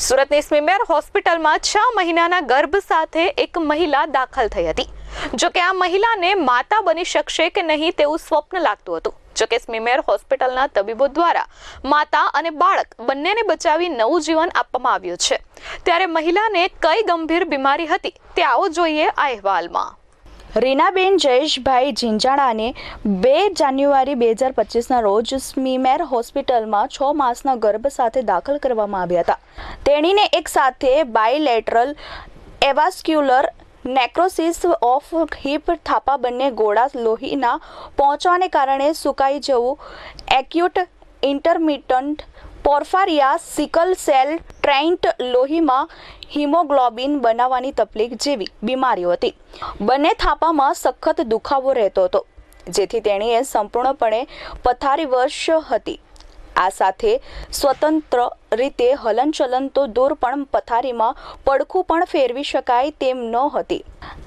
સુરતની સ્મીમેર હોસ્પિટલમાં છ મહિનાના ગર્ભ સાથે એક મહિલા દાખલ થઈ હતી. જોકે આ મહિલાને માતા બની શકશે કે નહીં તેવું સ્વપ્ન લાગતું હતું. જોકે સ્મિમેર હોસ્પિટલના તબીબો દ્વારા માતા અને બાળક બંનેને બચાવી નવું જીવન આપવામાં આવ્યું છે. ત્યારે મહિલાને કઈ ગંભીર બીમારી હતી તે આવો જોઈએ આ અહેવાલમાં. રીનાબેન જયેશભાઈ ઝીંઝાણાને બે જાન્યુઆરી બે હજાર પચીસના રોજ સ્મીમેર હોસ્પિટલમાં છ માસના ગર્ભ સાથે દાખલ કરવામાં આવ્યા હતા. તેણીને એક સાથે bilateral avascular necrosis of hip Thapa બંને ગોળા લોહીના પહોંચવાને કારણે સુકાઈ જવું acute intermittent porphyria sickle cell trait લોહીમાં હિમોગ્લોબિન બનાવવાની તકલીફ જેવી બીમારીઓ હતી. બંને થાપામાં સખત દુખાવો રહેતો હતો, જેથી તેણીએ સંપૂર્ણપણે પથારીવશ હતી. આ સાથે સ્વતંત્ર રીતે હલનચલન તો દૂર પણ પથારીમાં પડખું પણ ફેરવી શકાય તેમ ન હતી.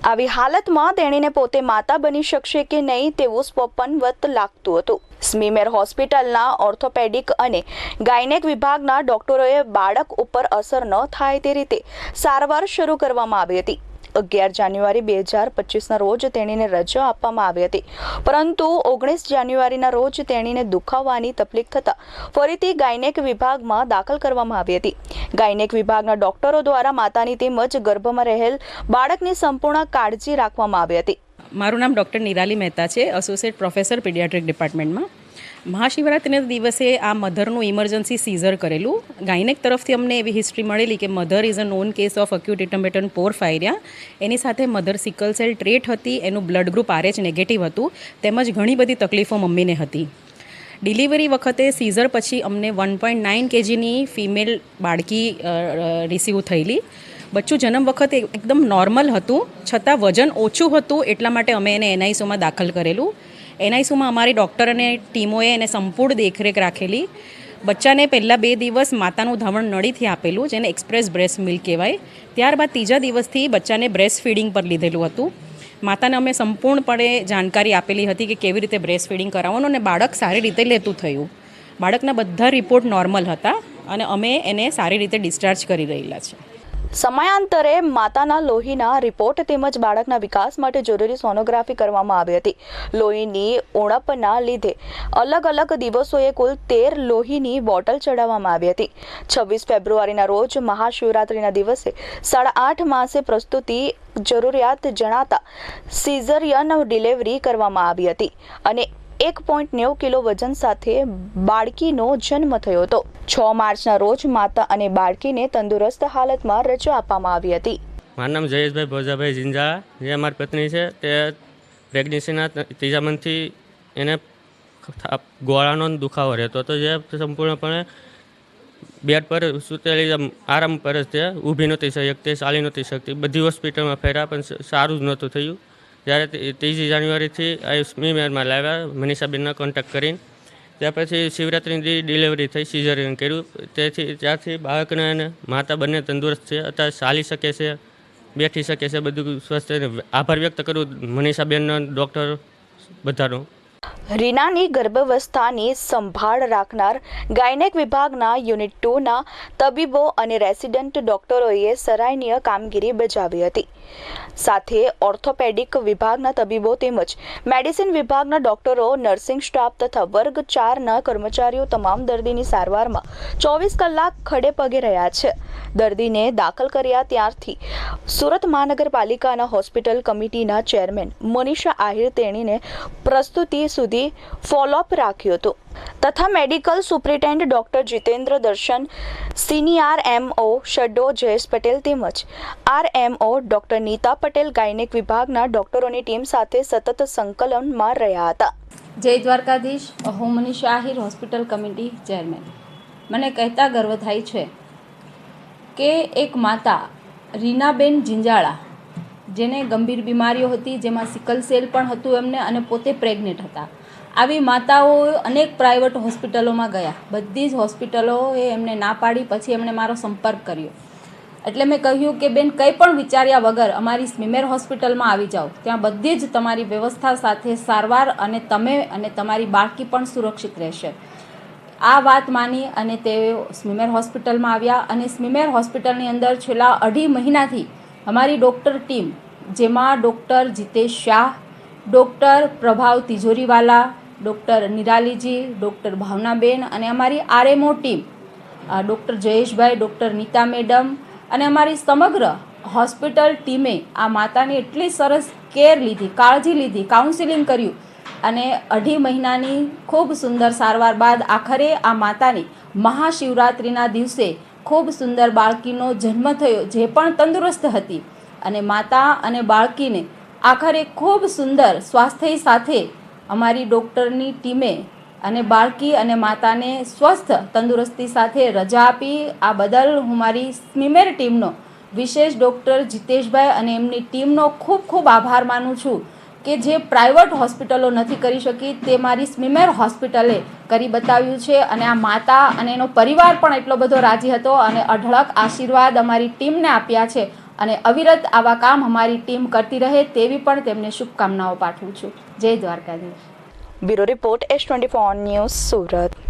આવી હાલતમાં તેણીને પોતે માતા બની શકશે કે નહીં તેવું સ્વપનવત લાગતું હતું. સ્મીમેર હોસ્પિટલના ઓર્થોપેડિક અને ગાયનેક વિભાગના ડોક્ટરોએ બાળક ઉપર અસર ન થાય તે રીતે સારવાર શરૂ કરવામાં આવી હતી. અગિયાર જાન્યુઆરી બે હજાર પચીસના રોજ તેણીને રજા આપવામાં આવી હતી. પરંતુ ઓગણીસ જાન્યુઆરીના રોજ તેણીને દુખાવાની તકલીફ થતાં ફરીથી ગાયનેક વિભાગમાં દાખલ કરવામાં આવી હતી. ગાયનેક વિભાગના ડોક્ટરો દ્વારા માતાની તેમજ ગર્ભમાં રહેલ બાળકની સંપૂર્ણ કાળજી રાખવામાં આવી હતી. મારું નામ ડૉક્ટર નિરાલી મહેતા છે એસોસિએટ પ્રોફેસર પીડિયાટ્રિક ડિપાર્ટમેન્ટમાં મહાશિવરાત્રિના દિવસે આ મધરનું ઇમરજન્સી સીઝર કરેલું. ગાયનેક તરફથી અમને એવી હિસ્ટ્રી મળેલી કે mother is a known case of acute intermittent porphyria એની સાથે મધર સિકલ સેલ ટ્રેટ હતી, એનું બ્લડ ગ્રુપ આરએચ નેગેટિવ હતું, તેમજ ઘણી બધી તકલીફો મમ્મીને હતી. ડિલિવરી વખતે સીઝર પછી અમને વન પોઈન્ટ નાઇન કેજીની ફિમેલ બાળકી રિસીવ થયેલી. બચ્ચું જન્મ વખતે એકદમ નોર્મલ હતું, છતાં વજન ઓછું હતું, એટલા માટે અમે એને એનઆઈસીયુમાં દાખલ કરેલું. એનઆઈસીયુમાં અમારી ડૉક્ટર અને ટીમોએ એને સંપૂર્ણ દેખરેખ રાખેલી. બચ્ચાને પહેલાં બે દિવસ માતાનું ધાવણ નળીથી આપેલું, જેને એક્સપ્રેસ બ્રેસ્ટ મિલ્ક કહેવાય. ત્યારબાદ ત્રીજા દિવસથી બચ્ચાને બ્રેસ્ટ ફીડિંગ પર લીધેલું હતું. માતાને અમે સંપૂર્ણપણે જાણકારી આપેલી હતી કે કેવી રીતે બ્રેસ્ટ ફીડિંગ કરાવવાનું અને બાળક સારી રીતે લેતું થયું. બાળકના બધા રિપોર્ટ નોર્મલ હતા અને અમે એને સારી રીતે ડિસ્ચાર્જ કરી રહેલા છે સમયાંતરે માતાના લોહીના રિપોર્ટ તેમજ બાળકના વિકાસ માટે જરૂરી સોનોગ્રાફી કરવામાં આવી હતી. લોહીની ઉણપના લીધે અલગ અલગ દિવસોએ કુલ તેર લોહીની બોટલ ચડાવવામાં આવી હતી. છવ્વીસ ફેબ્રુઆરીના રોજ મહાશિવરાત્રિના દિવસે સાડા આઠ માસે પ્રસ્તુતિ જરૂરિયાત જણાતા સિઝરિયન ડિલિવરી કરવામાં આવી હતી. અને એક પોઈન્ટ નેવું કિલો વજન સાથે બાળકીનો જન્મ થયો હતો. છ માર્ચના રોજ માતા અને બાળકીને તંદુરસ્ત હાલતમાં રજા આપવામાં આવી હતી. મારું નામ જયેશભાઈ ભોજાભાઈ જિંજા જે અમારી પત્ની છે. તે પ્રેગ્નન્સીના ત્રીજા મંથથી એને ગોળાનો દુખાવો રહેતો હતો. જે સંપૂર્ણપણે બેડ પર સુતેલી આરામ પર જ તે ઊભી નહોતી શકતી ચાલી નહોતી શકતી બધી હોસ્પિટલમાં ફેર્યા, પણ સારું જ નહોતું થયું. જ્યારે ત્રીજી જાન્યુઆરીથી આયુષ્મી મેરમાં લાવ્યા, મનીષાબેનના કોન્ટેક્ટ કરીને. ત્યાર પછી શિવરાત્રિની ડિલિવરી થઈ સિઝરિયન કર્યું. તેથી ત્યારથી બાળકને અને માતા બંને તંદુરસ્ત છે. અત્યારે ચાલી શકે છે, બેઠી શકે છે. બધું સ્વસ્થ. આભાર વ્યક્ત કરું મનીષાબેનનો ડૉક્ટર બધાનો. રીનાની ગર્ભાવસ્થાની સંભાળ રાખનાર ગાયનેક વિભાગના યુનિટ ટુના તબીબો અને રેસિડન્ટ ડોક્ટરોએ સરાહનીય કામગીરી બજાવી હતી. સાથે ઓર્થોપેડિક વિભાગના તબીબો તેમજ મેડિસિન વિભાગના ડોક્ટરો, નર્સિંગ સ્ટાફ તથા વર્ગ ચારના કર્મચારીઓ તમામ દર્દીની સારવારમાં ચોવીસ કલાક ખડે પગે રહ્યા છે. દર્દીને દાખલ કર્યા ત્યારથી સુરત મહાનગરપાલિકાના હોસ્પિટલ કમિટીના ચેરમેન મનીષા આહિર તેણીને પ્રસ્તુતિ સુધી ફોલોઅપ રાખ્યું હતું. તથા medical superintendent doctor Jitendra Darshan senior MO શડ્ડો Jayesh Patel તેમજ R MO doctor Nita Patel gynaec વિભાગના ડોક્ટરોની ટીમ સાથે સતત સંકલનમાં રહ્યા હતા. જય દ્વારકાધીશ, હું શાહિર હોસ્પિટલ કમિટી ચેરમેન મને કહેતા ગર્વ થાય છે કે એક માતા રીનાબેન જિંજાળા જેને ગંભીર બીમારીઓ હતી, જેમાં સિકલ સેલ પણ હતું એમને અને પોતે પ્રેગ્નેન્ટ હતા. આવી માતાઓ અનેક પ્રાઇવેટ હોસ્પિટલોમાં ગયા. બધી જ હોસ્પિટલોએ એમને ના પાડી, પછી એમણે મારો સંપર્ક કર્યો. એટલે મેં કહ્યું કે, બેન, કંઈ પણ વિચાર્યા વગર અમારી સ્મીમેર હોસ્પિટલમાં આવી જાઓ. ત્યાં બધી જ તમારી વ્યવસ્થા સાથે સારવાર અને તમે અને તમારી બાળકી પણ સુરક્ષિત રહેશે. આ વાત માની અને તેઓ સ્મીમેર હોસ્પિટલમાં આવ્યા અને સ્મીમેર હોસ્પિટલની અંદર છેલ્લા અઢી મહિનાથી અમારી ડૉક્ટર ટીમ જેમાં doctor Jitesh Shah, doctor Prabhav Tijoriwala, doctor નિરાલીજી, doctor Bhavnaben અને અમારી RMO team doctor Jayeshbhai, doctor Nita madam અને અમારી સમગ્ર હોસ્પિટલ ટીમે આ માતાની એટલી સરસ કેર લીધી, કાળજી લીધી, કાઉન્સિલિંગ કર્યું અને અઢી મહિનાની ખૂબ સુંદર સારવાર બાદ આખરે આ માતાની મહાશિવરાત્રિના દિવસે ખૂબ સુંદર બાળકીનો જન્મ થયો, જે પણ તંદુરસ્ત હતી. અને માતા અને બાળકીને આખરે ખૂબ સુંદર સ્વાસ્થ્ય સાથે અમારી ડૉક્ટરની ટીમે અને બાળકી અને માતાને સ્વસ્થ તંદુરસ્તી સાથે રજા આપી. આ બદલ હું મારી સ્મીમેર ટીમનો વિશેષ ડૉક્ટર જીતેશભાઈ અને એમની ટીમનો ખૂબ ખૂબ આભાર માનું છું કે જે પ્રાઇવેટ હોસ્પિટલો નથી કરી શકી તે મારી સ્મીમેર હોસ્પિટલે કરી બતાવ્યું છે. અને આ માતા અને એનો પરિવાર પણ એટલો બધો રાજી હતો અને અઢળક આશીર્વાદ અમારી ટીમને આપ્યા છે. અને અવિરત આવા કામ અમારી ટીમ કરતી રહે તેવી પણ તેમને શુભકામનાઓ પાઠવું છું. જય Dwarkadhish. Bureau report, S twenty four news Surat.